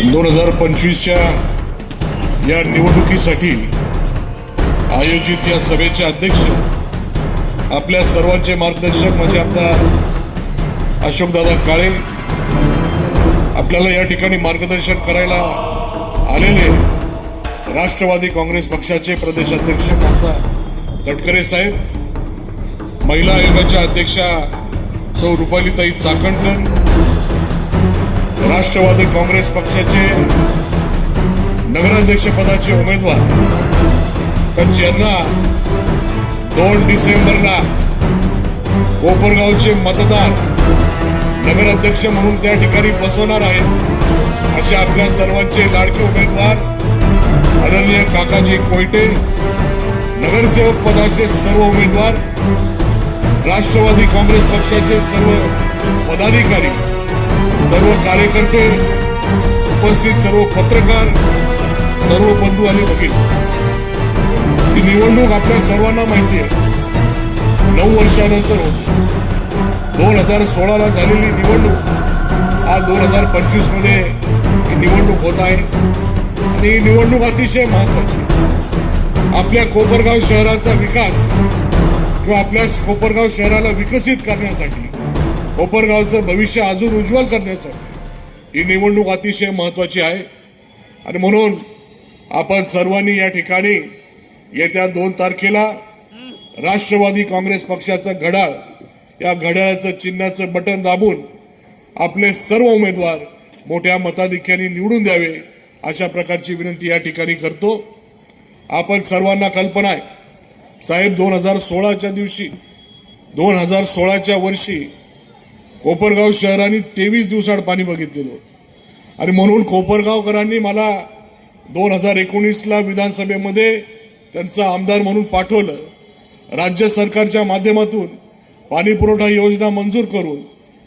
दोन हजार पंचवीसच्या या निवडणुकीसाठी आयोजित या सभेचे अध्यक्ष आपल्या सर्वांचे मार्गदर्शक म्हणजे आमदार अशोकदादा काळे आपल्याला या ठिकाणी मार्गदर्शन करायला आलेले राष्ट्रवादी काँग्रेस पक्षाचे प्रदेशाध्यक्ष माता तटकरे साहेब महिला आयोगाच्या अध्यक्षा सौ रुपालीताई चाकणकर राष्ट्रवादी काँग्रेस पक्षाचे नगराध्यक्षपदाचे उमेदवार. तर ज्यांना दोन डिसेंबरला कोपरगावचे मतदार नगराध्यक्ष म्हणून त्या ठिकाणी बसवणार आहेत असे आपल्या सर्वांचे लाडके उमेदवार आदरणीय काकाजी कोयटे नगरसेवक पदाचे सर्व उमेदवार राष्ट्रवादी काँग्रेस पक्षाचे सर्व पदाधिकारी. सर्व कार्यकर्ते उपस्थित सर्व पत्रकार सर्व बंधू आणि वकील. ही निवडणूक आपल्या सर्वांना माहिती आहे. नऊ वर्षानंतर होती दोन हजार सोळाला झालेली निवडणूक आज दोन हजार पंचवीसमध्ये ही निवडणूक होत आहे. आणि ही निवडणूक अतिशय महत्वाची आपल्या कोपरगाव शहराचा विकास किंवा आपल्या कोपरगाव शहराला विकसित करण्यासाठी कोपरगावचं भविष्य अजून उज्ज्वल करण्यासाठी ही निवडणूक अतिशय महत्वाची आहे. आणि म्हणून आपण सर्वांनी या ठिकाणी येत्या दोन तारखेला राष्ट्रवादी काँग्रेस पक्षाचा घड्याळ या घड्याळाचं चिन्हाचं बटन दाबून आपले सर्व उमेदवार मोठ्या मताधिक्याने निवडून द्यावे अशा प्रकारची विनंती या ठिकाणी करतो. आपण सर्वांना कल्पना आहे साहेब दोन हजार सोळाच्या दिवशी दोन हजार सोळाच्या वर्षी कोपरगाव शहराने तेवीस दिवसाड पाणी बघितलेलं होतं. आणि म्हणून कोपरगावकरांनी मला दोन हजार एकोणीसला विधानसभेमध्ये त्यांचं आमदार म्हणून पाठवलं. राज्य सरकारच्या माध्यमातून पाणी पुरवठा योजना मंजूर करून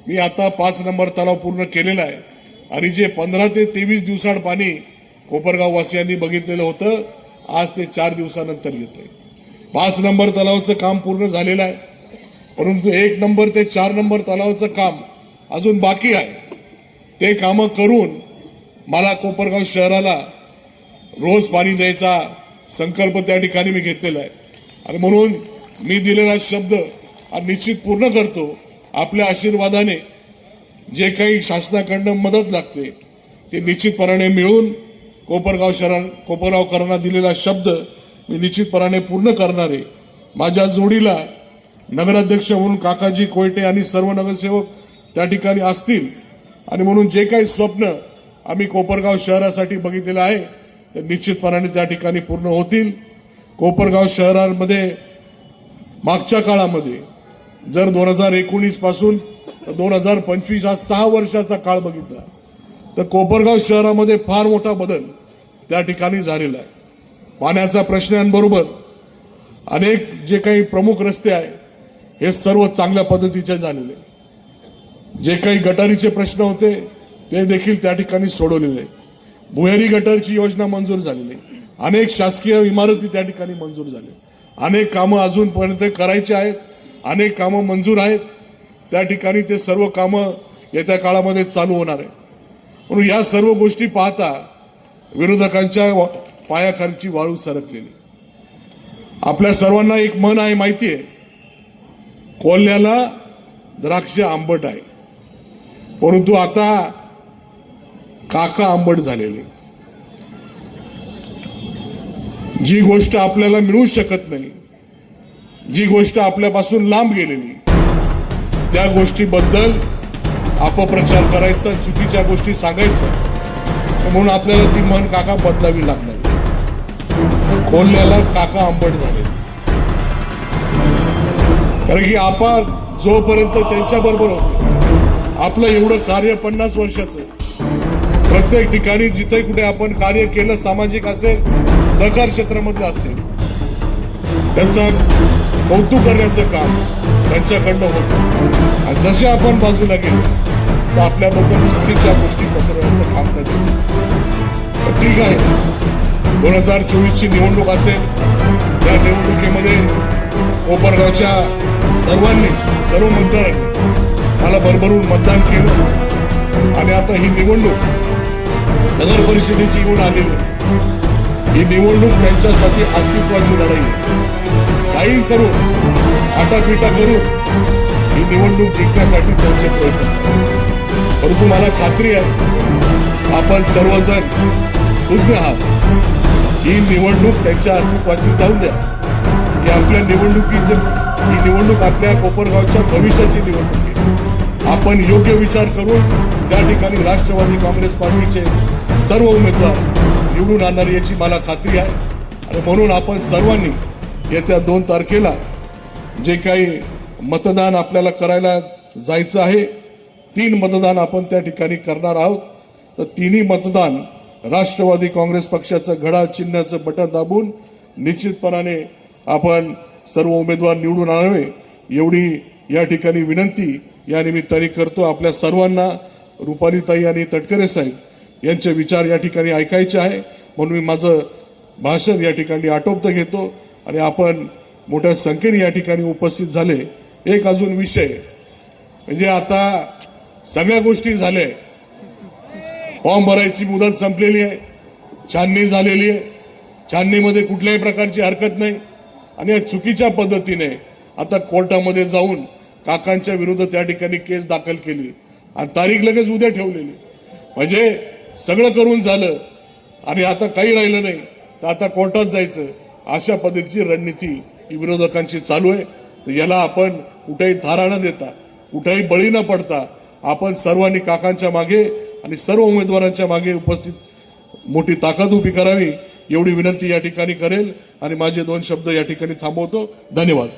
मी आता पाच नंबर तलाव पूर्ण केलेला आहे. आणि जे पंधरा ते तेवीस दिवसाड पाणी कोपरगाव वासियांनी बघितलेलं होतं आज ते चार दिवसानंतर येते पाच नंबर तलावाचं काम पूर्ण झालेलं आहे. परंतु एक नंबर ते चार नंबर तलावाचं काम अजून बाकी आहे. ते कामं करून मला कोपरगाव शहराला रोज पाणी द्यायचा संकल्प त्या ठिकाणी मी घेतलेला आहे. आणि म्हणून मी दिलेला शब्द हा निश्चित पूर्ण करतो. आपल्या आशीर्वादाने जे काही शासनाकडनं मदत लागते ते निश्चितपणाने मिळून कोपरगाव शहरा कोपरगावकरांना दिलेला शब्द मी निश्चितपणाने पूर्ण करणारे माझ्या जोडीला नगराध्यक्ष म्हणून काकाजी कोयटे आणि सर्व नगरसेवक त्या ठिकाणी असतील. आणि म्हणून जे काही स्वप्न आम्ही कोपरगाव शहरासाठी बघितलेलं आहे ते निश्चितपणाने त्या ठिकाणी पूर्ण होतील. कोपरगाव शहरामध्ये मागच्या काळामध्ये जर दोन हजार एकोणीसपासून दोन हजार पंचवीस हा सहा वर्षाचा काळ बघितला तर कोपरगाव शहरामध्ये फार मोठा बदल त्या ठिकाणी झालेला आहे. पाण्याचा प्रश्नांबरोबर अनेक जे काही प्रमुख रस्ते आहे हे सर्व चांगल्या पद्धतीचे झालेले. जे काही गटारीचे प्रश्न होते ते देखील त्या ठिकाणी सोडवलेले. भुयारी गटारची योजना मंजूर झालेली. आहे. अनेक शासकीय इमारती त्या ठिकाणी मंजूर झाल्या अनेक कामं अजूनपर्यंत करायची आहेत अनेक कामं मंजूर आहेत. त्या ठिकाणी ते सर्व कामं येत्या काळामध्ये चालू होणार आहे. म्हणून या सर्व गोष्टी पाहता विरोधकांच्या वा- पायाखालची वाळू सरकलेली. आपल्या सर्वांना एक मन आहे माहिती आहे. कोल्ह्याला द्राक्ष आंबट आहे. परंतु आता काका आंबट झालेले. जी गोष्ट आपल्याला मिळू शकत नाही जी गोष्ट आपल्यापासून लांब गेलेली त्या गोष्टीबद्दल अपप्रचार करायचा चुकीच्या गोष्टी सांगायचं म्हणून आपल्याला ती मन काका बदलावी लागणार. कोल्ह्याला काका आंबट झाले. कारण की आपण जोपर्यंत त्यांच्या बरोबर होते. आपलं एवढं कार्य पन्नास वर्षाचं. प्रत्येक ठिकाणी जिथे कुठे आपण कार्य केलं सामाजिक असेल सहकार क्षेत्रामधलं असेल त्यांचं कौतुक करण्याचं काम त्यांच्याकडनं होतं. आणि जसे आपण बाजूला गेलो तर आपल्याबद्दल चुकीच्या गोष्टी पसरवण्याचं काम त्यांचं ठीक आहे. दोन हजार चोवीसची निवडणूक असेल त्या निवडणुकीमध्ये कोपरगावच्या सर्वांनी सर्व मतदारांनी मला भरभरून मतदान केलं. आणि आता ही निवडणूक नगर परिषदेची येऊन आलेली. ही निवडणूक त्यांच्यासाठी अस्तित्वाची लढाई काही करून आटापिटा करून ही निवडणूक जिंकण्यासाठी त्यांचे प्रयत्न झाले परंतु मला खात्री आहे आपण सर्वजण सुज्ञ आहात. ही निवडणूक त्यांच्या अस्तित्वाची जाऊ द्या. की आपल्या निवडणुकीचे ही निवडणूक आपल्या कोपरगावच्या भविष्याची निवडणूक आहे. आपण योग्य विचार करून त्या ठिकाणी राष्ट्रवादी काँग्रेस पार्टीचे सर्व उमेदवार निवडून आणणार याची मला खात्री आहे. आणि म्हणून आपण सर्वांनी येत्या दोन तारखेला जे काही मतदान आपल्याला करायला जायचं आहे तीन मतदान आपण त्या ठिकाणी करणार आहोत. तर तिन्ही मतदान राष्ट्रवादी काँग्रेस पक्षाचं घडा चिन्हाचं बटन दाबून निश्चितपणाने आपण सर्व उमेदवार निवडून आणावे एवढी या ठिकाणी विनंती या निमित्ताने करतो. आपल्या सर्वांना रुपालीताई आणि तटकरे साहेब यांचे विचार या ठिकाणी ऐकायचे आहे. म्हणून मी माझं भाषण या ठिकाणी आटोपतं घेतो आणि आपण मोठ्या संख्येने या ठिकाणी उपस्थित झाले. एक अजून विषय म्हणजे आता सगळ्या गोष्टी झाल्या. फॉर्म भरायची मुदत संपलेली आहे. छाननी झालेली आहे. छाननीमध्ये कुठल्याही प्रकारची हरकत नाही. आणि या चुकीच्या पद्धतीने आता कोर्टामध्ये जाऊन काकांच्या विरुद्ध त्या ठिकाणी केस दाखल केली. आणि तारीख लगेच उद्या ठेवलेली. म्हणजे सगळं करून झालं आणि आता काही राहिलं नाही तर आता कोर्टात जायचं. अशा पद्धतीची रणनीती ही विरोधकांची चालू आहे. तर याला आपण कुठेही थारा न देता कुठेही बळी न पडता आपण सर्वांनी काकांच्या मागे आणि सर्व उमेदवारांच्या मागे उपस्थित मोठी ताकद उभी करावी. एवढी विनंती या ठिकाणी करेल आणि माझे दोन शब्द या ठिकाणी थांबवतो. धन्यवाद.